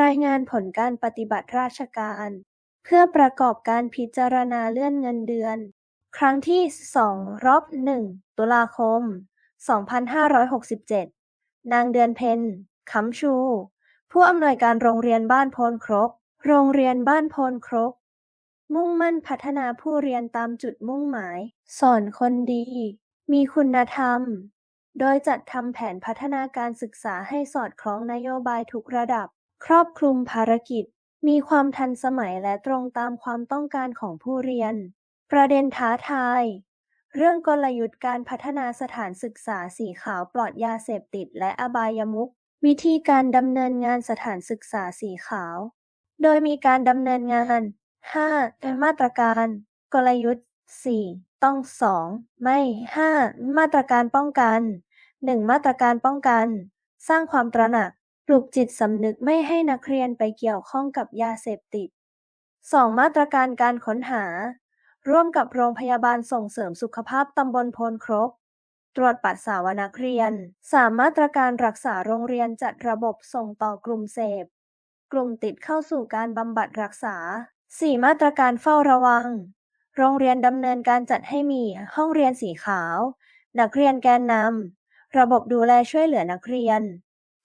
รายงานผลการปฏิบัติราชการ เพื่อประกอบการพิจารณาเลื่อนเงินเดือน ครั้งที่ 2 รอบ 1 ตุลาคม 2567 นางเดือนเพ็ญคำชู ผู้อำนวยการโรงเรียนบ้านโพนครก โรงเรียนบ้านโพนครก มุ่งมั่นพัฒนาผู้เรียนตามจุดมุ่งหมาย สอนคนดี มีคุณธรรม โดยจัดทำแผนพัฒนาการศึกษาให้สอดคล้องนโยบายทุกระดับ ครอบคลุมภารกิจ มีความทันสมัยและตรงตามความต้องการของผู้เรียน ประเด็นท้าทาย เรื่องกลยุทธ์การพัฒนาสถานศึกษาสีขาวปลอดยาเสพติดและอบายมุขวิธีการดำเนินงานสถานศึกษาสีขาว โดยมีการดำเนินงาน 5. มาตรการ กลยุทธ์ 4. ต้อง 2. ไม่ 5. มาตรการป้องกัน 1. มาตรการป้องกัน สร้างความตระหนัก ปลุกจิตสำนึกไม่ให้นักเรียนไปเกี่ยวข้องกับยาเสพติด 2. มาตรการการค้นหา ร่วมกับโรงพยาบาลส่งเสริมสุขภาพตำบลโพนครกตรวจปัสสาวะนักเรียน 3. มาตรการรักษาโรงเรียนจัดระบบส่งต่อกลุ่มเสพ กลุ่มติดเข้าสู่การบำบัดรักษา 4. มาตรการเฝ้าระวัง โรงเรียนดำเนินการจัดให้มีห้องเรียนสีขาว นักเรียนแกนนำระบบดูแลช่วยเหลือนักเรียน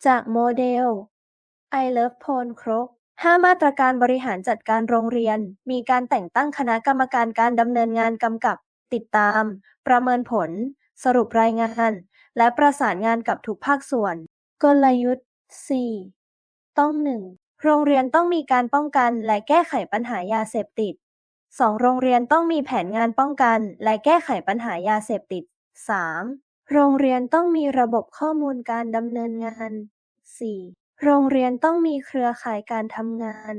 จากโมเดล I Love โพนครก5มาตรการบริหารจัดการโรงเรียน มีการแต่งตั้งคณะกรรมการการดำเนินงานกำกับ ติดตาม ประเมินผล สรุปรายงาน และประสานงานกับทุกภาคส่วน กลยุทธ์ 4 ต้อง 1. โรงเรียนต้องมีการป้องกันและแก้ไขปัญหายาเสพติด 2. โรงเรียนต้องมีแผนงานป้องกัน และแก้ไขปัญหายาเสพติด 3. โรงเรียนต้องมีระบบข้อมูลการดำเนินงาน 4. โรงเรียนต้องมีเครือข่ายการทำงาน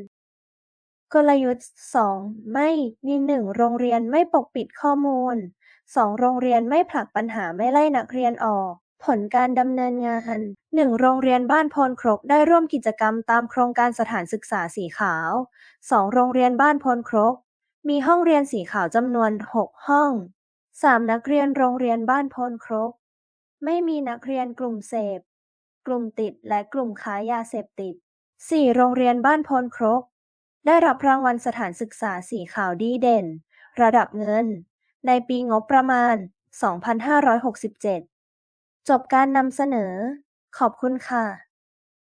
กลยุทธ์ 2 ไม่มี 1. โรงเรียนไม่ปกปิดข้อมูล 2. โรงเรียนไม่ผลักปัญหาไม่ไล่นักเรียนออก ผลการดำเนินงาน 1. โรงเรียนบ้านพนครกได้ร่วมกิจกรรมตามโครงการสถานศึกษาสีขาว 2. โรงเรียนบ้านพนครก มีห้องเรียนสีขาวจำนวน 6 ห้อง 3. นักเรียนโรงเรียนบ้านพนครก ไม่มีนักเรียนกลุ่มเสพ กลุ่มติดและกลุ่มค้ายาเสพติด 4. โรงเรียนบ้านพลครก ได้รับรางวัลสถานศึกษาสีขาวดีเด่น ระดับเงิน ในปีงบประมาณ 2567 จบการนำเสนอ ขอบคุณค่ะ